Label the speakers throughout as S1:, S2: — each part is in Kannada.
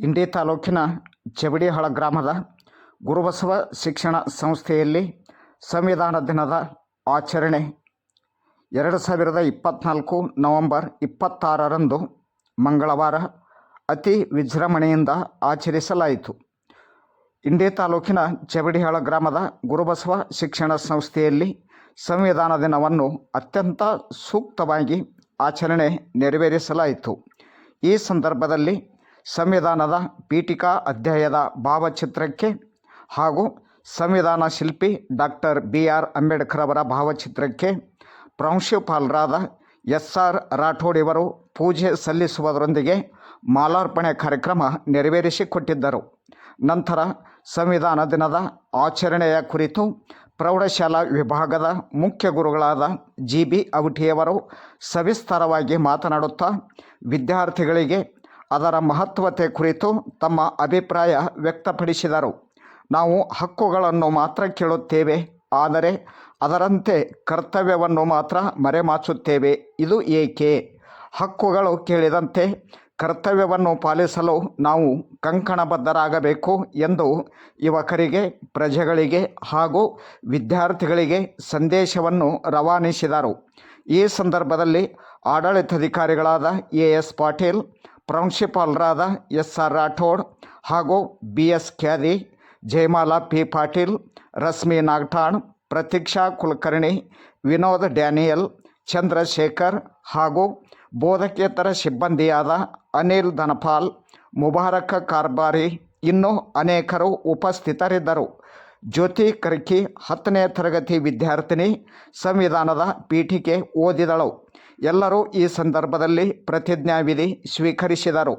S1: ಇಂಡಿ ತಾಲೂಕಿನ ಜಬಡಿಹಾಳ ಗ್ರಾಮದ ಗುರುಬಸವ ಶಿಕ್ಷಣ ಸಂಸ್ಥೆಯಲ್ಲಿ ಸಂವಿಧಾನ ದಿನದ ಆಚರಣೆ ಎರಡು ಸಾವಿರದ ಇಪ್ಪತ್ತ್ನಾಲ್ಕು ನವಂಬರ್ ಇಪ್ಪತ್ತಾರರಂದು ಮಂಗಳವಾರ ಅತಿ ವಿಜೃಂಭಣೆಯಿಂದ ಆಚರಿಸಲಾಯಿತು. ಇಂಡಿ ತಾಲೂಕಿನ ಜಬಡಿಹಾಳ ಗ್ರಾಮದ ಗುರುಬಸವ ಶಿಕ್ಷಣ ಸಂಸ್ಥೆಯಲ್ಲಿ ಸಂವಿಧಾನ ದಿನವನ್ನು ಅತ್ಯಂತ ಸೂಕ್ತವಾಗಿ ಆಚರಣೆ ನೆರವೇರಿಸಲಾಯಿತು. ಈ ಸಂದರ್ಭದಲ್ಲಿ ಸಂವಿಧಾನದ ಪೀಠಿಕಾ ಅಧ್ಯಾಯದ ಭಾವಚಿತ್ರಕ್ಕೆ ಹಾಗೂ ಸಂವಿಧಾನ ಶಿಲ್ಪಿ ಡಾಕ್ಟರ್ ಬಿ ಆರ್ ಅಂಬೇಡ್ಕರ್ ಅವರ ಭಾವಚಿತ್ರಕ್ಕೆ ಪ್ರಾಂಶುಪಾಲರಾದ ಎಸ್ ಆರ್ ರಾಠೋಡ್ ಇವರು ಪೂಜೆ ಸಲ್ಲಿಸುವುದರೊಂದಿಗೆ ಮಾಲಾರ್ಪಣೆ ಕಾರ್ಯಕ್ರಮ ನೆರವೇರಿಸಿಕೊಟ್ಟಿದ್ದರು. ನಂತರ ಸಂವಿಧಾನ ದಿನದ ಆಚರಣೆಯ ಕುರಿತು ಪ್ರೌಢಶಾಲಾ ವಿಭಾಗದ ಮುಖ್ಯ ಗುರುಗಳಾದ ಜಿ ಬಿ ಅವಟಿಯವರು ಸವಿಸ್ತಾರವಾಗಿ ಮಾತನಾಡುತ್ತಾ ವಿದ್ಯಾರ್ಥಿಗಳಿಗೆ ಅದರ ಮಹತ್ವತೆ ಕುರಿತು ತಮ್ಮ ಅಭಿಪ್ರಾಯ ವ್ಯಕ್ತಪಡಿಸಿದರು. ನಾವು ಹಕ್ಕುಗಳನ್ನು ಮಾತ್ರ ಕೇಳುತ್ತೇವೆ, ಆದರೆ ಅದರಂತೆ ಕರ್ತವ್ಯವನ್ನು ಮಾತ್ರ ಮರೆಮಾಚುತ್ತೇವೆ. ಇದು ಏಕೆ? ಹಕ್ಕುಗಳು ಕೇಳಿದಂತೆ ಕರ್ತವ್ಯವನ್ನು ಪಾಲಿಸಲು ನಾವು ಕಂಕಣಬದ್ಧರಾಗಬೇಕು ಎಂದು ಯುವಕರಿಗೆ, ಪ್ರಜೆಗಳಿಗೆ ಹಾಗೂ ವಿದ್ಯಾರ್ಥಿಗಳಿಗೆ ಸಂದೇಶವನ್ನು ರವಾನಿಸಿದರು. ಈ ಸಂದರ್ಭದಲ್ಲಿ ಆಡಳಿತಾಧಿಕಾರಿಗಳಾದ ಎ ಎಸ್ ಪಾಟೀಲ್ ಪ್ರಾಂಶುಪಾಲರಾದ ಎಸ್ ಆರ್ ರಾಠೋಡ್ ಹಾಗೂ B S Khyadi Jayamala P Patil, Rashmi Nagathan, Pratiksha Kulkarni, Vinod Daniel, Chandrashekhar ಹಾಗೂ ಬೋಧಕೇತರ ಸಿಬ್ಬಂದಿಯಾದ ಅನಿಲ್ ಧನಪಾಲ್, ಮುಬಾರಕ ಕಾರ್ಬಾರಿ ಇನ್ನೂ ಅನೇಕರು ಉಪಸ್ಥಿತರಿದ್ದರು. ಜ್ಯೋತಿ ಕರ್ಕಿ ಹತ್ತನೇ ತರಗತಿ ವಿದ್ಯಾರ್ಥಿನಿ ಸಂವಿಧಾನದ ಪೀಠಿಕೆ ಓದಿದಳು. ಎಲ್ಲರೂ ಈ ಸಂದರ್ಭದಲ್ಲಿ ಪ್ರತಿಜ್ಞಾವಿಧಿ ಸ್ವೀಕರಿಸಿದರು.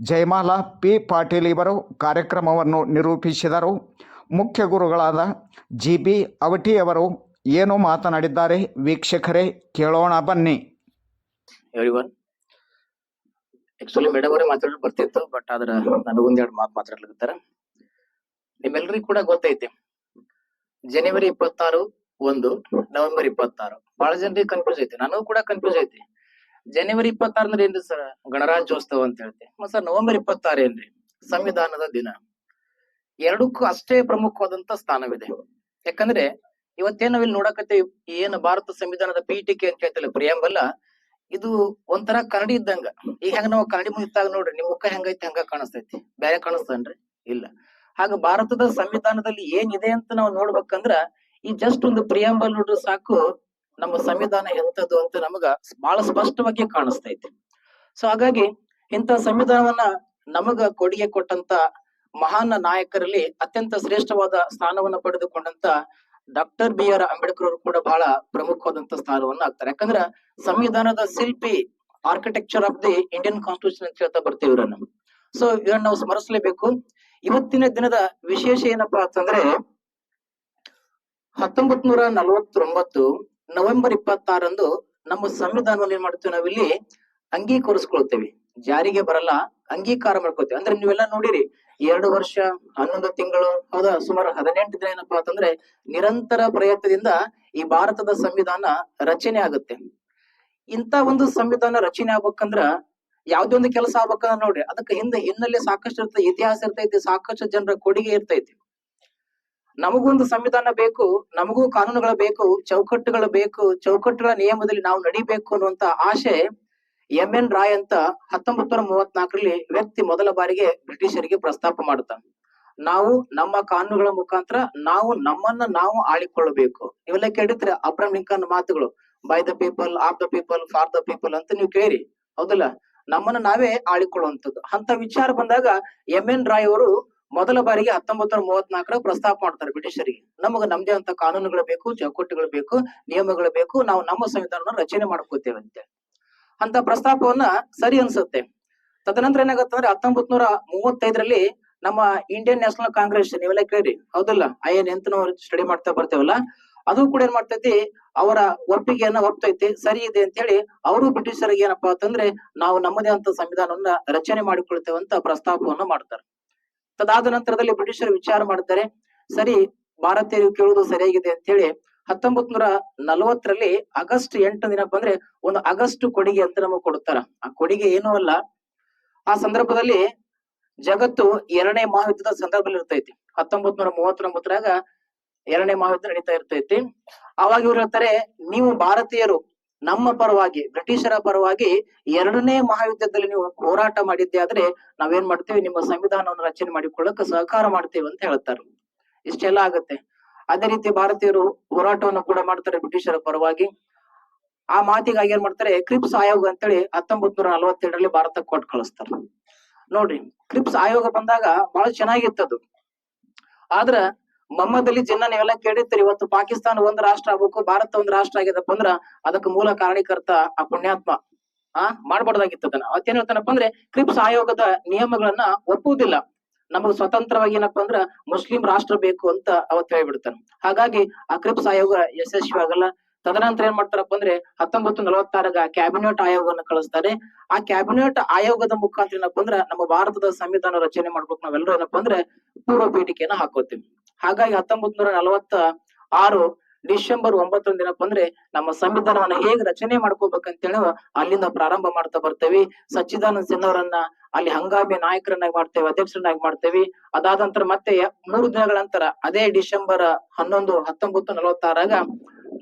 S1: ಜಯಮಾಲಾ ಪಿ. ಪಾಟೀಲ್ ಇವರು ಕಾರ್ಯಕ್ರಮವನ್ನು ನಿರೂಪಿಸಿದರು. ಮುಖ್ಯ ಗುರುಗಳಾದ ಜಿ. ಬಿ. ಅವಟಿಯವರು ಏನು ಮಾತನಾಡಿದ್ದಾರೆ ವೀಕ್ಷಕರೇ, ಕೇಳೋಣ ಬನ್ನಿ.
S2: ಆಕ್ಚುಲಿ ಮೇಡಮ್ ಅವರೇ ಮಾತಾಡೋದು ಬರ್ತಿತ್ತು ಬಟ್ ಆದ್ರ ನನಗೊಂದೆರಡು ಮಾತು ಮಾತಾಡ್ಲಿಕ್ಕೆ ನಿಮ್ಮೆಲ್ಲರಿಗೂ ಕೂಡ ಗೊತ್ತೈತಿ. ಜನವರಿ ಇಪ್ಪತ್ತಾರು ಒಂದು ನವೆಂಬರ್ ಇಪ್ಪತ್ತಾರು. ಬಹಳ ಜನರಿಗೆ ಕನ್ಫ್ಯೂಸ್ ಐತಿ. ನನಗೂ ಕೂಡ ಕನ್ಫ್ಯೂಸ್ ಐತಿ. ಜನವರಿ ಇಪ್ಪತ್ತಾರು ಅಂದ್ರೆ ಏನ್ರಿ ಸರ್ ಗಣರಾಜ್ಯೋತ್ಸವ ಅಂತ ಹೇಳ್ತಿ. ಸರ್ ನವೆಂಬರ್ ಇಪ್ಪತ್ತಾರು ಏನ್ರಿ? ಸಂವಿಧಾನದ ದಿನ. ಎರಡಕ್ಕೂ ಅಷ್ಟೇ ಪ್ರಮುಖವಾದಂತ ಸ್ಥಾನವಿದೆ. ಯಾಕಂದ್ರೆ ಇವತ್ತೇನ್ ನಾವಿಲ್ಲಿ ನೋಡಕತ್ತೆ ಏನು ಭಾರತ ಸಂವಿಧಾನದ ಪೀಠಿಕೆ ಅಂತ ಹೇಳ್ತಿಲ್ಲ ಪ್ರಿಯಾಂಬಲ್ಲ? ಇದು ಒಂಥರ ಕನ್ನಡಿ ಇದ್ದಂಗ. ಈಗ ಹೆಂಗ ನಾವು ಕನ್ನಡಿ ಮುಗಿತಾಗ ನೋಡ್ರಿ ನಿಮ್ ಮುಖ ಹೆಂಗೈತಿ ಹಂಗ ಕಾಣಿಸ್ತೈತಿ. ಬೇರೆ ಕಾಣಿಸ್ತನ್ರಿ ಇಲ್ಲ. ಹಾಗ ಭಾರತದ ಸಂವಿಧಾನದಲ್ಲಿ ಏನಿದೆ ಅಂತ ನಾವು ನೋಡ್ಬೇಕಂದ್ರ ಈ ಜಸ್ಟ್ ಒಂದು ಪ್ರಿಯಾಂಬಲ್ ನೋಡ್ರೆ ಸಾಕು, ನಮ್ಮ ಸಂವಿಧಾನ ಎಂತದ್ದು ಅಂತ ನಮಗ ಬಹಳ ಸ್ಪಷ್ಟವಾಗಿ ಕಾಣಿಸ್ತೈತಿ. ಸೊ ಹಾಗಾಗಿ ಇಂಥ ಸಂವಿಧಾನವನ್ನ ನಮಗ ಕೊಡುಗೆ ಕೊಟ್ಟಂತ ಮಹಾನ್ ನಾಯಕರಲ್ಲಿ ಅತ್ಯಂತ ಶ್ರೇಷ್ಠವಾದ ಸ್ಥಾನವನ್ನ ಪಡೆದುಕೊಂಡಂತ ಡಾಕ್ಟರ್ ಬಿ ಆರ್ ಅಂಬೇಡ್ಕರ್ ಅವರು ಕೂಡ ಬಹಳ ಪ್ರಮುಖವಾದಂತ ಸ್ಥಾನವನ್ನ ಆಗ್ತಾರೆ ಯಾಕಂದ್ರ ಸಂವಿಧಾನದ ಶಿಲ್ಪಿ architecture of the Indian constitution ಅಂತ ಹೇಳ್ತಾ ಬರ್ತೀವಿ ಇವರನ್ನು. ಸೊ ಇವರನ್ನ ನಾವು ಸ್ಮರಿಸಲೇಬೇಕು. ಇವತ್ತಿನ ದಿನದ ವಿಶೇಷ ಏನಪ್ಪಾ ಅಂತಂದ್ರೆ ಹತ್ತೊಂಬತ್ ನೂರ ನಲವತ್ತೊಂಬತ್ತು ನವೆಂಬರ್ ಇಪ್ಪತ್ತಾರಂದು ನಮ್ಮ ಸಂವಿಧಾನವನ್ನು ಏನ್ ಮಾಡ್ತೀವಿ ನಾವಿಲ್ಲಿ ಅಂಗೀಕರಿಸ್ಕೊಳ್ತೇವೆ. ಜಾರಿಗೆ ಬರಲ್ಲ, ಅಂಗೀಕಾರ ಮಾಡ್ಕೊತೇವೆ ಅಂದ್ರೆ ನೀವೆಲ್ಲ ನೋಡಿರಿ, ಎರಡು ವರ್ಷ, ಹನ್ನೊಂದು ತಿಂಗಳು, ಹೌದಾ, ಸುಮಾರು ಹದಿನೆಂಟು ದಿನ ಏನಪ್ಪಾ ಅಂತಂದ್ರೆ ನಿರಂತರ ಪ್ರಯತ್ನದಿಂದ ಈ ಭಾರತದ ಸಂವಿಧಾನ ರಚನೆ ಆಗುತ್ತೆ. ಇಂತ ಒಂದು ಸಂವಿಧಾನ ರಚನೆ ಆಗ್ಬೇಕಂದ್ರ ಯಾವ್ದೇ ಒಂದು ಕೆಲಸ ಆಗ್ಬೇಕಂದ್ರ ನೋಡ್ರಿ, ಅದಕ್ಕೆ ಹಿಂದೆ ಹಿನ್ನೆಲೆ ಸಾಕಷ್ಟು ಇರ್ತೈತಿ ಇತಿಹಾಸ ಇರ್ತೈತಿ, ಸಾಕಷ್ಟು ಜನರ ಕೊಡುಗೆ ಇರ್ತೈತಿ. ನಮಗೊಂದು ಸಂವಿಧಾನ ಬೇಕು, ನಮಗೂ ಕಾನೂನುಗಳು ಬೇಕು, ಚೌಕಟ್ಟುಗಳು ಬೇಕು, ಚೌಕಟ್ಟುಗಳ ನಿಯಮದಲ್ಲಿ ನಾವು ನಡಿಬೇಕು ಅನ್ನುವಂತ ಆಶೆ ಎಂ ಎನ್ ರಾಯ್ ಅಂತ ಹತ್ತೊಂಬತ್ ನೂರ ಮೂವತ್ನಾಲ್ಕರಲ್ಲಿ ವ್ಯಕ್ತಿ ಮೊದಲ ಬಾರಿಗೆ ಬ್ರಿಟಿಷರಿಗೆ ಪ್ರಸ್ತಾಪ ಮಾಡುತ್ತಾನೆ ನಾವು ನಮ್ಮ ಕಾನೂನುಗಳ ಮುಖಾಂತರ ನಾವು ನಮ್ಮನ್ನ ನಾವು ಆಳಿಕೊಳ್ಳಬೇಕು. ಇವೆಲ್ಲ ಕೇಳಿದ್ರೆ ಅಬ್ರಹಂ ಲಿಂಕನ್ ಮಾತುಗಳು by the people of the people for the people ಅಂತ ನೀವು ಕೇಳಿ ಹೌದಲ್ಲ? ನಮ್ಮನ್ನ ನಾವೇ ಆಳಿಕೊಳ್ಳುವಂಥದ್ದು. ಅಂತ ವಿಚಾರ ಬಂದಾಗ ಎಂ ಎನ್ ರಾಯ್ ಅವರು ಮೊದಲ ಬಾರಿಗೆ ಹತ್ತೊಂಬತ್ತು ನೂರ ಮೂವತ್ನಾಲ್ಕರ ಪ್ರಸ್ತಾಪ ಮಾಡ್ತಾರೆ ಬ್ರಿಟಿಷರಿಗೆ. ನಮಗ ನಮ್ದೇ ಅಂತ ಕಾನೂನುಗಳು ಬೇಕು, ಚೌಕಟ್ಟುಗಳು ಬೇಕು, ನಿಯಮಗಳು ಬೇಕು, ನಾವು ನಮ್ಮ ಸಂವಿಧಾನವನ್ನು ರಚನೆ ಮಾಡ್ಕೋತೇವೆ ಅಂತ. ಅಂತ ಪ್ರಸ್ತಾಪವನ್ನ ಸರಿ ಅನ್ಸುತ್ತೆ. ತದನಂತರ ಏನಾಗತ್ತಂದ್ರೆ ಹತ್ತೊಂಬತ್ ನೂರ ಮೂವತ್ತೈದರಲ್ಲಿ ನಮ್ಮ ಇಂಡಿಯನ್ ನ್ಯಾಷನಲ್ ಕಾಂಗ್ರೆಸ್ ನೀವೆಲ್ಲ ಕೇಳಿ ಹೌದಲ್ಲ? ಐ ಎನ್ ಎಂತ ಸ್ಟಡಿ ಮಾಡ್ತಾ ಬರ್ತೇವಲ್ಲ? ಅದು ಕೂಡ ಏನ್ ಮಾಡ್ತೈತಿ? ಅವರ ಒಪ್ಪಿಗೆಯನ್ನ ಒಪ್ತೈತಿ. ಸರಿ ಇದೆ ಅಂತ ಹೇಳಿ ಅವರು ಬ್ರಿಟಿಷರಿಗೆ ಏನಪ್ಪಾ ಅಂತಂದ್ರೆ ನಾವು ನಮ್ಮದೇ ಅಂತ ಸಂವಿಧಾನವನ್ನ ರಚನೆ ಮಾಡಿಕೊಳ್ತೇವೆ ಅಂತ ಪ್ರಸ್ತಾಪವನ್ನ ಮಾಡ್ತಾರೆ. ತದಾದ ನಂತರದಲ್ಲಿ ಬ್ರಿಟಿಷರು ವಿಚಾರ ಮಾಡ್ತಾರೆ ಸರಿ, ಭಾರತೀಯರು ಕೇಳುವುದು ಸರಿಯಾಗಿದೆ ಅಂತ ಹೇಳಿ ಹತ್ತೊಂಬತ್ ನೂರ ನಲವತ್ತರಲ್ಲಿ ಆಗಸ್ಟ್ ಎಂಟು ದಿನ ಬಂದ್ರೆ ಒಂದು ಆಗಸ್ಟ್ ಕೊಡುಗೆ ಅಂತ ನಮಗೆ ಕೊಡುತ್ತಾರ. ಆ ಕೊಡುಗೆ ಏನೂ ಅಲ್ಲ. ಆ ಸಂದರ್ಭದಲ್ಲಿ ಜಗತ್ತು ಎರಡನೇ ಮಹಾಯುದ್ಧದ ಸಂದರ್ಭದಲ್ಲಿ ಇರ್ತೈತಿ. ಹತ್ತೊಂಬತ್ ನೂರ ಮೂವತ್ತೊಂಬತ್ತರಾಗ ಎರಡನೇ ಮಹಾಯುದ್ಧ ನಡೀತಾ ಇರ್ತೈತಿ. ಅವಾಗ ಇವ್ರು ಹೇಳ್ತಾರೆ, ನೀವು ಭಾರತೀಯರು ನಮ್ಮ ಪರವಾಗಿ, ಬ್ರಿಟಿಷರ ಪರವಾಗಿ ಎರಡನೇ ಮಹಾಯುದ್ಧದಲ್ಲಿ ನೀವು ಹೋರಾಟ ಮಾಡಿದ್ದೆ ಆದ್ರೆ ನಾವೇನ್ ಮಾಡ್ತೀವಿ? ನಿಮ್ಮ ಸಂವಿಧಾನವನ್ನು ರಚನೆ ಮಾಡಿಕೊಳ್ಳಕ್ಕೆ ಸಹಕಾರ ಮಾಡ್ತೀವಿ ಅಂತ ಹೇಳ್ತಾರೆ. ಇಷ್ಟೆಲ್ಲ ಆಗುತ್ತೆ. ಅದೇ ರೀತಿ ಭಾರತೀಯರು ಹೋರಾಟವನ್ನು ಕೂಡ ಮಾಡ್ತಾರೆ ಬ್ರಿಟಿಷರ ಪರವಾಗಿ. ಆ ಮಾತಿಗಾಗಿ ಏನ್ ಮಾಡ್ತಾರೆ? ಕ್ರಿಪ್ಸ್ ಆಯೋಗ ಅಂತೇಳಿ ಹತ್ತೊಂಬತ್ ನೂರ ನಲವತ್ತೆರಡರಲ್ಲಿ ಭಾರತಕ್ಕೆ ಕೊಟ್ಟು ಕಳಿಸ್ತಾರೆ. ನೋಡ್ರಿ, ಕ್ರಿಪ್ಸ್ ಆಯೋಗ ಬಂದಾಗ ಬಹಳ ಚೆನ್ನಾಗಿತ್ತದು. ಆದ್ರ ಮೊಹಮ್ಮದ್ ಜನ ಜಿನ್ನಾ ನೀವೆಲ್ಲ ಕೇಳಿರ್ತೀರಿ. ಇವತ್ತು ಪಾಕಿಸ್ತಾನ ಒಂದ್ ರಾಷ್ಟ್ರ ಆಗ್ಬೇಕು ಭಾರತ ಒಂದ್ ರಾಷ್ಟ್ರ ಆಗಿದಪ್ಪ ಅಂದ್ರ ಅದಕ್ಕೆ ಮೂಲ ಕಾರಣೀಕರ್ತ ಆ ಪುಣ್ಯಾತ್ಮ. ಆ ಮಾಡ್ಬಾರ್ದಾಗಿತ್ತು ಅದನ್ನ. ಅವತ್ತೇನ್ ಹೇಳ್ತಾನಪ್ಪ ಅಂದ್ರೆ ಕ್ರಿಪ್ಸ್ ಆಯೋಗದ ನಿಯಮಗಳನ್ನ ಒಪ್ಪುವುದಿಲ್ಲ. ನಮಗ್ ಸ್ವತಂತ್ರವಾಗಿ ಏನಪ್ಪಾ ಅಂದ್ರ ಮುಸ್ಲಿಂ ರಾಷ್ಟ್ರ ಬೇಕು ಅಂತ ಅವತ್ ಹೇಳ್ಬಿಡ್ತಾನೆ. ಹಾಗಾಗಿ ಆ ಕ್ರಿಪ್ಸ್ ಆಯೋಗ ಯಶಸ್ವಿ ಆಗಲ್ಲ ತದನಂತರ ಏನ್ ಮಾಡ್ತಾರಪ್ಪ ಅಂದ್ರೆ ಹತ್ತೊಂಬತ್ತು ನಲವತ್ತಾರಾಗ ಕ್ಯಾಬಿನೆಟ್ ಆಯೋಗವನ್ನು ಕಳಿಸ್ತಾರೆ. ಆ ಕ್ಯಾಬಿನೆಟ್ ಆಯೋಗದ ಮುಖಾಂತರ ಏನಪ್ಪ ಅಂದ್ರ ನಮ್ಮ ಭಾರತದ ಸಂವಿಧಾನ ರಚನೆ ಮಾಡ್ಬೇಕು ನಾವೆಲ್ಲರೂ ಏನಪ್ಪಾ ಅಂದ್ರೆ ಪೂರ್ವ ಪೀಠಿಕೆಯನ್ನ ಹಾಕೋತೀವಿ. ಹಾಗಾಗಿ ಹತ್ತೊಂಬತ್ ನೂರ ನಲವತ್ತ ಆರು ಡಿಸೆಂಬರ್ ಒಂಬತ್ತೊಂದು ದಿನಕ್ಕೆ ಅಂದ್ರೆ ನಮ್ಮ ಸಂವಿಧಾನವನ್ನ ಹೇಗೆ ರಚನೆ ಮಾಡ್ಕೋಬೇಕಂತೇಳಿ ಅಲ್ಲಿಂದ ಪ್ರಾರಂಭ ಮಾಡ್ತಾ ಬರ್ತೇವೆ. ಸಚ್ಚಿದಾನಂದ ಸಿನ್ಹ ಅವರನ್ನ ಅಲ್ಲಿ ಹಂಗಾಮಿ ನಾಯಕರನ್ನಾಗಿ ಮಾಡ್ತೇವೆ, ಅಧ್ಯಕ್ಷರನ್ನಾಗಿ ಮಾಡ್ತೇವೆ. ಅದಾದ ನಂತರ ಮತ್ತೆ ಮೂರು ದಿನಗಳ ನಂತರ ಅದೇ ಡಿಸೆಂಬರ್ ಹನ್ನೊಂದು, ಹತ್ತೊಂಬತ್ತು, ನಲವತ್ತಾರಾಗ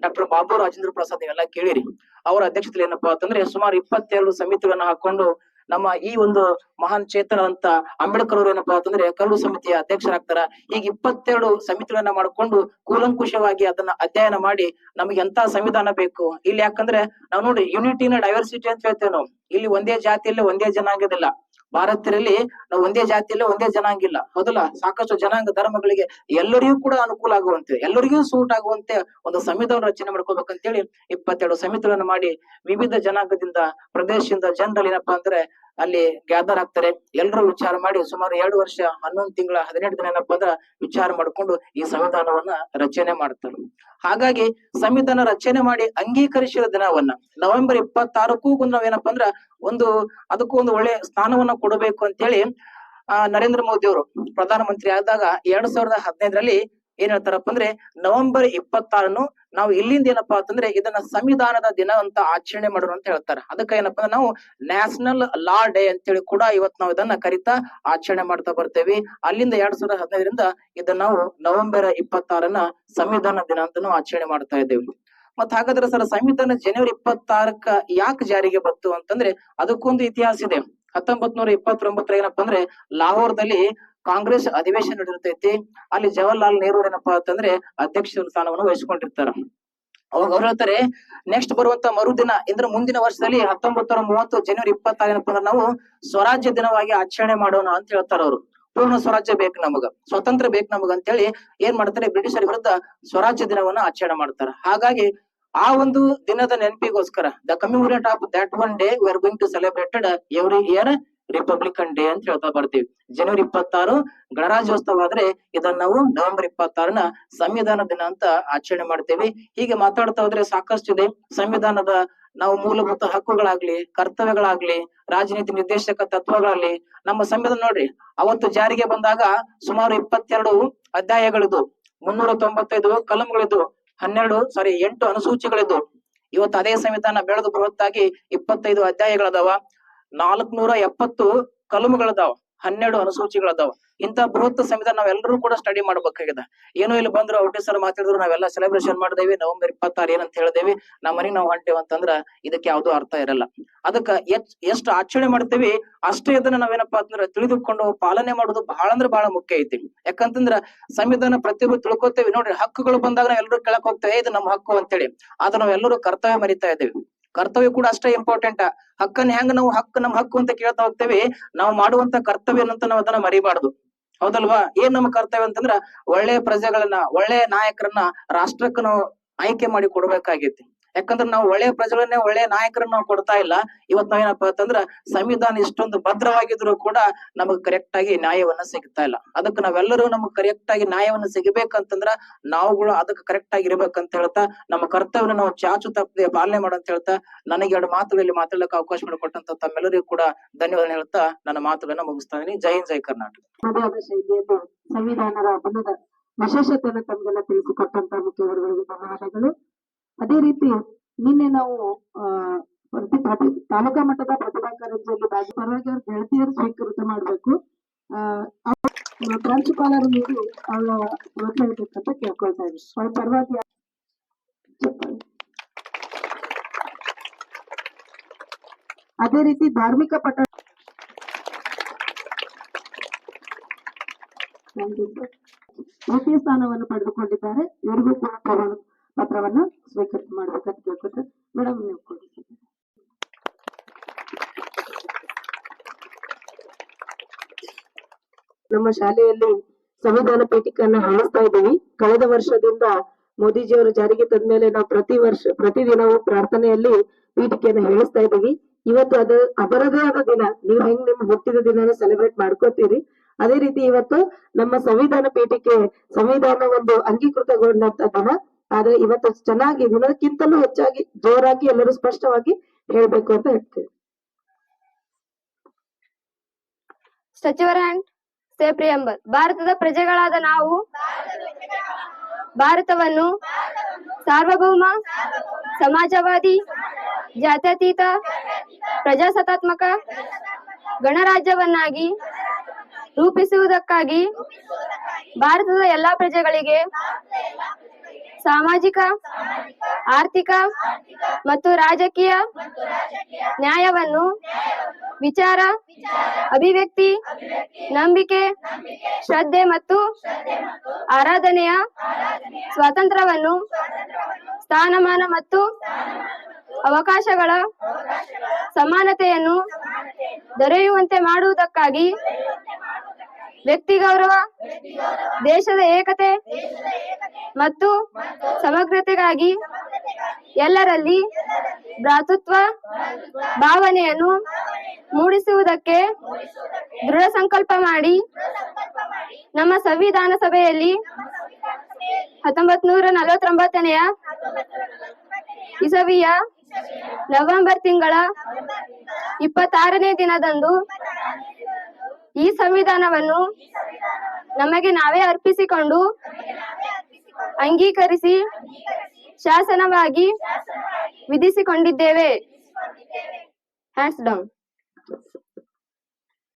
S2: ಡಾಕ್ಟರ್ ಬಾಬು ರಾಜೇಂದ್ರ ಪ್ರಸಾದ್ ಎಲ್ಲ ಕೇಳಿರಿ. ಅವರ ಅಧ್ಯಕ್ಷತೆ ಏನಪ್ಪಾ ಅಂತಂದ್ರೆ ಸುಮಾರು ಇಪ್ಪತ್ತೆರಡು ಸಮಿತಿಗಳನ್ನ ಹಾಕೊಂಡು ನಮ್ಮ ಈ ಒಂದು ಮಹಾನ್ ಚೇತನ ಅಂತ ಅಂಬೇಡ್ಕರ್ ಅವರು ಏನಪ್ಪಾ ಅಂತಂದ್ರೆ ಕರಡು ಸಮಿತಿಯ ಅಧ್ಯಕ್ಷರಾಗ್ತಾರ. ಈಗ ಇಪ್ಪತ್ತೆರಡು ಸಮಿತಿಗಳನ್ನ ಮಾಡ್ಕೊಂಡು ಕೂಲಂಕುಷವಾಗಿ ಅದನ್ನ ಅಧ್ಯಯನ ಮಾಡಿ ನಮಗೆ ಎಂತ ಸಂವಿಧಾನ ಬೇಕು? ಇಲ್ಲಿ ಯಾಕಂದ್ರೆ ನಾವು ನೋಡಿ ಯೂನಿಟಿನ ಡೈವರ್ಸಿಟಿ ಅಂತ ಹೇಳ್ತೇವೆ ನಾವು. ಇಲ್ಲಿ ಒಂದೇ ಜಾತಿಯಲ್ಲಿ ಒಂದೇ ಜನಾಂಗದಿಲ್ಲ ಭಾರತೀಯರಲ್ಲಿ ನಾವು ಒಂದೇ ಜಾತಿಯಲ್ಲಿ ಒಂದೇ ಜನಾಂಗ ಇಲ್ಲ ಹೌದಲ್ಲ ಸಾಕಷ್ಟು ಜನಾಂಗ ಧರ್ಮಗಳಿಗೆ ಎಲ್ಲರಿಗೂ ಕೂಡ ಅನುಕೂಲ ಆಗುವಂತೆ, ಎಲ್ಲರಿಗೂ ಸೂಟ್ ಆಗುವಂತೆ ಒಂದು ಸಂವಿಧಾನ ರಚನೆ ಮಾಡ್ಕೋಬೇಕಂತೇಳಿ ಇಪ್ಪತ್ತೆರಡು ಸಮಿತಿಗಳನ್ನು ಮಾಡಿ ವಿವಿಧ ಜನಾಂಗದಿಂದ, ಪ್ರದೇಶದಿಂದ ಜನರಲ್ಲಿ ಏನಪ್ಪಾ ಅಂದ್ರೆ ಅಲ್ಲಿ ಗ್ಯಾದರ್ ಆಗ್ತಾರೆ. ಎಲ್ಲರೂ ವಿಚಾರ ಮಾಡಿ ಸುಮಾರು ಎರಡು ವರ್ಷ, ಹನ್ನೊಂದು ತಿಂಗಳ, ಹದಿನೆಂಟು ದಿನ ಏನಪ್ಪಾ ಅಂದ್ರ ವಿಚಾರ ಮಾಡ್ಕೊಂಡು ಈ ಸಂವಿಧಾನವನ್ನ ರಚನೆ ಮಾಡ್ತಾರೆ. ಹಾಗಾಗಿ ಸಂವಿಧಾನ ರಚನೆ ಮಾಡಿ ಅಂಗೀಕರಿಸಿದ ದಿನವನ್ನ, ನವೆಂಬರ್ ಇಪ್ಪತ್ತಾರಕ್ಕೂ ನಾವೇನಪ್ಪ ಅಂದ್ರ ಒಂದು, ಅದಕ್ಕೂ ಒಂದು ಒಳ್ಳೆ ಸ್ಥಾನವನ್ನ ಕೊಡಬೇಕು ಅಂತೇಳಿ, ಆ, ನರೇಂದ್ರ ಮೋದಿ ಅವರು ಪ್ರಧಾನಮಂತ್ರಿ ಆದಾಗ ಎರಡ್ ಸಾವಿರದ ಹದಿನೈದರಲ್ಲಿ ಏನ್ ಹೇಳ್ತಾರಪ್ಪ ಅಂದ್ರೆ ನವೆಂಬರ್ ಇಪ್ಪತ್ತಾರನ್ನು ನಾವು ಇಲ್ಲಿಂದ ಏನಪ್ಪಾ ಅಂತಂದ್ರೆ ಇದನ್ನ ಸಂವಿಧಾನದ ದಿನ ಅಂತ ಆಚರಣೆ ಮಾಡೋರು ಅಂತ ಹೇಳ್ತಾರೆ. ಅದಕ್ಕೆ ಏನಪ್ಪಾ ಅಂದ್ರೆ ನಾವು ನ್ಯಾಷನಲ್ ಲಾ ಡೇ ಅಂತೇಳಿ ಕೂಡ ಇವತ್ ನಾವು ಇದನ್ನ ಕರಿತಾ ಆಚರಣೆ ಮಾಡ್ತಾ ಬರ್ತೇವೆ. ಅಲ್ಲಿಂದ ಎರಡ್ ಸಾವಿರದ ಹದಿನೈದರಿಂದ ಇದನ್ನ ನಾವು ನವೆಂಬರ್ ಇಪ್ಪತ್ತಾರನ ಸಂವಿಧಾನ ದಿನ ಅಂತಾನು ಆಚರಣೆ ಮಾಡ್ತಾ ಇದ್ದೇವೆ. ಮತ್ ಹಾಗಾದ್ರೆ ಸರ್ ಸಂವಿಧಾನ ಜನವರಿ ಇಪ್ಪತ್ತಾರಕ್ಕ ಯಾಕೆ ಜಾರಿಗೆ ಬಂತು ಅಂತಂದ್ರೆ ಅದಕ್ಕೊಂದು ಇತಿಹಾಸ ಇದೆ. ಹತ್ತೊಂಬತ್ ನೂರ ಇಪ್ಪತ್ತೊಂಬತ್ತರ ಏನಪ್ಪಾ ಅಂದ್ರೆ ಲಾಹೋರ್ದಲ್ಲಿ ಕಾಂಗ್ರೆಸ್ ಅಧಿವೇಶನ ನಡೆಯುತ್ತೈತಿ ಅಲ್ಲಿ ಜವಾಹರ್ಲಾಲ್ ನೆಹರು ಏನಪ್ಪಾ ಅಂತಂದ್ರೆ ಅಧ್ಯಕ್ಷ ಸ್ಥಾನವನ್ನು ವಹಿಸಿಕೊಂಡಿರ್ತಾರ. ಅವಾಗ ಅವ್ರು ಹೇಳ್ತಾರೆ ನೆಕ್ಸ್ಟ್ ಬರುವಂತ ಮರುದಿನ ಅಂದ್ರೆ ಮುಂದಿನ ವರ್ಷದಲ್ಲಿ ಹತ್ತೊಂಬತ್ತರ ಮೂವತ್ತು ಜನವರಿ ಇಪ್ಪತ್ತಾರನಪ್ಪ ಅಂದ್ರೆ ನಾವು ಸ್ವರಾಜ್ಯ ದಿನವಾಗಿ ಆಚರಣೆ ಮಾಡೋಣ ಅಂತ ಹೇಳ್ತಾರ ಅವರು. ಪೂರ್ಣ ಸ್ವರಾಜ್ಯ ಬೇಕು ನಮಗ, ಸ್ವತಂತ್ರ ಬೇಕು ನಮಗ ಅಂತ ಹೇಳಿ ಏನ್ ಮಾಡ್ತಾರೆ, ಬ್ರಿಟಿಷರ ವಿರುದ್ಧ ಸ್ವರಾಜ್ಯ ದಿನವನ್ನ ಆಚರಣೆ ಮಾಡ್ತಾರ. ಹಾಗಾಗಿ ಆ ಒಂದು ದಿನದ ನೆನಪಿಗೋಸ್ಕರ, the community of that one day, we are going to celebrated every year republican day ಅಂತ ಹೇಳ್ತಾ ಬರ್ತೀವಿ. ಜನವರಿ ಇಪ್ಪತ್ತಾರು ಗಣರಾಜ್ಯೋತ್ಸವ ಆದ್ರೆ ಇದನ್ನ ನಾವು ನವೆಂಬರ್ ಇಪ್ಪತ್ತಾರನ ಸಂವಿಧಾನ ದಿನ ಅಂತ ಆಚರಣೆ ಮಾಡ್ತೇವೆ. ಹೀಗೆ ಮಾತಾಡ್ತಾ ಹೋದ್ರೆ ಸಾಕಷ್ಟು ಇದೆ. ಸಂವಿಧಾನದ ನಾವು ಮೂಲಭೂತ ಹಕ್ಕುಗಳಾಗ್ಲಿ, ಕರ್ತವ್ಯಗಳಾಗ್ಲಿ, ರಾಜನೀತಿ ನಿರ್ದೇಶಕ ತತ್ವಗಳಾಗ್ಲಿ, ನಮ್ಮ ಸಂವಿಧಾನ ನೋಡ್ರಿ, ಅವತ್ತು ಜಾರಿಗೆ ಬಂದಾಗ ಸುಮಾರು ಇಪ್ಪತ್ತೆರಡು ಅಧ್ಯಾಯಗಳಿದ್ವು. ಮುನ್ನೂರ ತೊಂಬತ್ತೈದು ಕಲಂಗಳಿದ್ವು. ಹನ್ನೆರಡು ಸಾರಿ ಎಂಟು ಅನುಸೂಚಿಗಳಿದ್ವು. ಇವತ್ತು ಅದೇ ಸಂವಿಧಾನ ಬೆಳೆದು ಬೃಹತ್ತಾಗಿ ಇಪ್ಪತ್ತೈದು ಅಧ್ಯಾಯಗಳದಾವ. ನಾಲ್ಕನೂರ ಎಪ್ಪತ್ತು ಕಲಮುಗಳದಾವ, ಹನ್ನೆರಡು ಅನುಸೂಚಿಗಳದಾವ. ಇಂತ ಬೃಹತ್ ಸಂವಿಧಾನ ನಾವೆಲ್ಲರೂ ಕೂಡ ಸ್ಟಡಿ ಮಾಡ್ಬೇಕಾಗಿದೆ. ಏನು ಇಲ್ಲಿ ಬಂದ್ರು ಔಟಿ ಸರ್ ಮಾತಾಡಿದ್ರು, ನಾವೆಲ್ಲ ಸೆಲೆಬ್ರೇಷನ್ ಮಾಡಿದೇವಿ, ನವೆಂಬರ್ ಇಪ್ಪತ್ತಾರು ಏನಂತ ಹೇಳಿದೇವಿ. ನಮ್ಮ ಮನೆ ನಾವು ಅಂತಂದ್ರ ಇದಕ್ಕೆ ಯಾವ್ದು ಅರ್ಥ ಇರಲ್ಲ. ಅದಕ್ಕ ಎಷ್ಟ್ ಆಚರಣೆ ಮಾಡ್ತೇವಿ, ಅಷ್ಟೇ ಇದನ್ನ ನಾವೇನಪ್ಪಾ ಅಂತಂದ್ರ ತಿಳಿದುಕೊಂಡು ಪಾಲನೆ ಮಾಡೋದು ಬಹಳ ಅಂದ್ರೆ ಬಹಳ ಮುಖ್ಯ ಐತಿ. ಯಾಕಂತಂದ್ರ ಸಂವಿಧಾನ ಪ್ರತಿಯೊಬ್ಬರು ತಿಳ್ಕೊತೇವಿ. ನೋಡ್ರಿ ಹಕ್ಕುಗಳು ಬಂದಾಗ ನಾವ್ ಕೆಳಕ್ ಕೇಳಕ್ ಹೋಗ್ತೇವೆ ಇದು ನಮ್ಮ ಹಕ್ಕು ಅಂತೇಳಿ. ಆದ್ರೆ ನಾವೆಲ್ಲರೂ ಕರ್ತವ್ಯ ಮರಿತಾ ಇದ್ದೇವೆ. ಕರ್ತವ್ಯ ಕೂಡ ಅಷ್ಟೇ ಇಂಪಾರ್ಟೆಂಟ್ ಹಕ್ಕನ್ನ ಹೆಂಗ್ ನಾವು ಹಕ್ಕು ನಮ್ ಹಕ್ಕು ಅಂತ ಕೇಳ್ತಾ ಹೋಗ್ತೇವೆ, ನಾವು ಮಾಡುವಂತ ಕರ್ತವ್ಯ ಅಂತ ನಾವು ಅದನ್ನ ಮರಿಬಾರ್ದು. ಹೌದಲ್ವಾ? ಏನ್ ನಮ್ಮ ಕರ್ತವ್ಯ ಅಂತಂದ್ರ ಒಳ್ಳೆ ಪ್ರಜೆಗಳನ್ನ ಒಳ್ಳೆ ನಾಯಕರನ್ನ ರಾಷ್ಟ್ರಕ್ಕೆ ನಾವು ಆಯ್ಕೆ ಮಾಡಿ ಕೊಡ್ಬೇಕಾಗೈತಿ. ಯಾಕಂದ್ರೆ ನಾವು ಒಳ್ಳೆ ಪ್ರಜೆಗಳನ್ನೇ ಒಳ್ಳೆ ನಾಯಕರನ್ನ ನಾವು ಕೊಡ್ತಾ ಇಲ್ಲ. ಇವತ್ ನಾವೇನಪ್ಪ ಅಂತಂದ್ರ ಸಂವಿಧಾನ ಇಷ್ಟೊಂದು ಭದ್ರವಾಗಿದ್ರು ಕೂಡ ನಮಗ್ ಕರೆಕ್ಟ್ ಆಗಿ ನ್ಯಾಯವನ್ನ ಸಿಗ್ತಾ ಇಲ್ಲ. ಅದಕ್ಕೆ ನಾವೆಲ್ಲರೂ ನಮಗ್ ಕರೆಕ್ಟ್ ಆಗಿ ನ್ಯಾಯವನ್ನ ಸಿಗಬೇಕಂತಂದ್ರ ನಾವುಗಳು ಅದಕ್ಕೆ ಕರೆಕ್ಟ್ ಆಗಿ ಇರ್ಬೇಕಂತ ಹೇಳ್ತಾ, ನಮ್ಮ ಕರ್ತವ್ಯನ ನಾವು ಚಾಚು ತಪ್ಪದೆ ಪಾಲನೆ ಮಾಡಂತ ಹೇಳ್ತಾ, ನನಗೆ ಎರಡು ಮಾತುಗಳಲ್ಲಿ ಮಾತಾಡಲಿಕ್ಕೆ ಅವಕಾಶ ಮಾಡಿಕೊಟ್ಟಂತ ತಮ್ಮೆಲ್ಲರಿಗೂ ಕೂಡ ಧನ್ಯವಾದ ಹೇಳ್ತಾ ನನ್ನ ಮಾತುಗಳನ್ನ ಮುಗಿಸ್ತಾ ಇದೀನಿ ಜೈ ಜೈ ಕರ್ನಾಟಕ.
S3: ಸಂವಿಧಾನದ ವಿಶೇಷತೆಯನ್ನು ತಮಗೆಲ್ಲ ತಿಳಿಸಿಕೊಟ್ಟಂತ ಮುಖ್ಯವರುಗಳಿಗೆ ಧನ್ಯವಾದಗಳು. ಅದೇ ರೀತಿ ನಿನ್ನೆ ನಾವು ತಾಲೂಕಾ ಮಟ್ಟದ ಪ್ರತಿಭಾ ಕಾರಂಜಿಯಲ್ಲಿ ಭಾಗಿ ಪರವಾಗಿ ಅವ್ರ ಗೆಳತಿಯರು ಸ್ವೀಕೃತ ಮಾಡ್ಬೇಕು. ಪ್ರಾಂಶುಪಾಲರ ನೀವು ಅವಳ ಮಾತಾಡ್ಬೇಕಂತ ಕೇಳ್ಕೊಳ್ತಾ ಇದ್ದೀನಿ ಅವಳ ಪರವಾಗಿ ಅದೇ ರೀತಿ ಧಾರ್ಮಿಕ ಪಠ ಸ್ಥಾನವನ್ನು ಪಡೆದುಕೊಂಡಿದ್ದಾರೆ. ಇವರಿಗೂ ಕೂಡ ಪ್ರಮಾಣ ಪತ್ರವನ್ನ ಸ್ವೀಕೃತ ಮಾಡ್ಬೇಕಂತ ಮೇಡಮ್ ನೀವು ಕೊಡಿ ನಮ್ಮ ಶಾಲೆಯಲ್ಲಿ ಸಂವಿಧಾನ ಪೀಠಿಕೆಯನ್ನ ಹೇಳಿಸ್ತಾ ಇದ್ದೀವಿ. ಕಳೆದ ವರ್ಷದಿಂದ ಮೋದಿಜಿಯವರು ಜಾರಿಗೆ ತಂದ್ಮೇಲೆ ನಾವು ಪ್ರತಿ ವರ್ಷ ಪ್ರತಿದಿನವೂ ಪ್ರಾರ್ಥನೆಯಲ್ಲಿ ಪೀಠಿಕೆಯನ್ನು ಹೇಳಿಸ್ತಾ ಇದ್ದೀವಿ. ಇವತ್ತು ಅದು ಅದರದೇ ಆದ ದಿನ. ನೀವು ಹೆಂಗ್ ನಿಮ್ಮ ಹುಟ್ಟಿದ ದಿನನ ಸೆಲೆಬ್ರೇಟ್ ಮಾಡ್ಕೋತೀರಿ? ಅದೇ ರೀತಿ ಇವತ್ತು ನಮ್ಮ ಸಂವಿಧಾನ ಪೀಠಿಕೆ, ಸಂವಿಧಾನ ಒಂದು ಅಂಗೀಕೃತಗೊಂಡಂತ ದಿನ. ಆದ್ರೆ ಇವತ್ತು ಚೆನ್ನಾಗಿ, ದಿನಕ್ಕಿಂತಲೂ ಹೆಚ್ಚಾಗಿ ಜೋರಾಗಿ ಎಲ್ಲರೂ ಸ್ಪಷ್ಟವಾಗಿ ಹೇಳ್ಬೇಕು ಅಂತ ಹೇಳ್ತೀವಿ.
S4: ಸಚಿವರ ಸೇ ಪ್ರಿಯಂಬಲ್ ಭಾರತದ ಪ್ರಜೆಗಳಾದ ನಾವು, ಭಾರತವನ್ನು ಸಾರ್ವಭೌಮ, ಸಮಾಜವಾದಿ, ಜಾತ್ಯತೀತ, ಪ್ರಜಾಸತ್ತಾತ್ಮಕ ಗಣರಾಜ್ಯವನ್ನಾಗಿ ರೂಪಿಸುವುದಕ್ಕಾಗಿ ಭಾರತದ ಎಲ್ಲಾ ಪ್ರಜೆಗಳಿಗೆ ಸಾಮಾಜಿಕ, ಆರ್ಥಿಕ ಮತ್ತು ರಾಜಕೀಯ ನ್ಯಾಯವನ್ನು ವಿಚಾರ, ಅಭಿವ್ಯಕ್ತಿ, ನಂಬಿಕೆ, ಶ್ರದ್ಧೆ ಮತ್ತು ಆರಾಧನೆಯ ಸ್ವಾತಂತ್ರ್ಯವನ್ನು ಸ್ಥಾನಮಾನ ಮತ್ತು ಅವಕಾಶಗಳ ಸಮಾನತೆಯನ್ನು ದೊರೆಯುವಂತೆ ಮಾಡುವುದಕ್ಕಾಗಿ ವ್ಯಕ್ತಿ ಗೌರವ ದೇಶದ ಏಕತೆ ಮತ್ತು ಸಮಗ್ರತೆಗಾಗಿ ಎಲ್ಲರಲ್ಲಿ ಭ್ರಾತೃತ್ವ ಭಾವನೆಯನ್ನು ಮೂಡಿಸುವುದಕ್ಕೆ ದೃಢ ಸಂಕಲ್ಪ ಮಾಡಿ ನಮ್ಮ ಸಂವಿಧಾನ ಸಭೆಯಲ್ಲಿ ಹತ್ತೊಂಬತ್ ನೂರ ನಲವತ್ತೊಂಬತ್ತನೆಯ ಇಸವಿಯ ನವೆಂಬರ್ ತಿಂಗಳ ಇಪ್ಪತ್ತಾರನೇ ದಿನದಂದು ಈ ಸಂವಿಧಾನವನ್ನು ನಮಗೆ ನಾವೇ ಅರ್ಪಿಸಿಕೊಂಡು ಅಂಗೀಕರಿಸಿ ಶಾಸನವಾಗಿ ವಿಧಿಸಿಕೊಂಡಿದ್ದೇವೆ. Hands down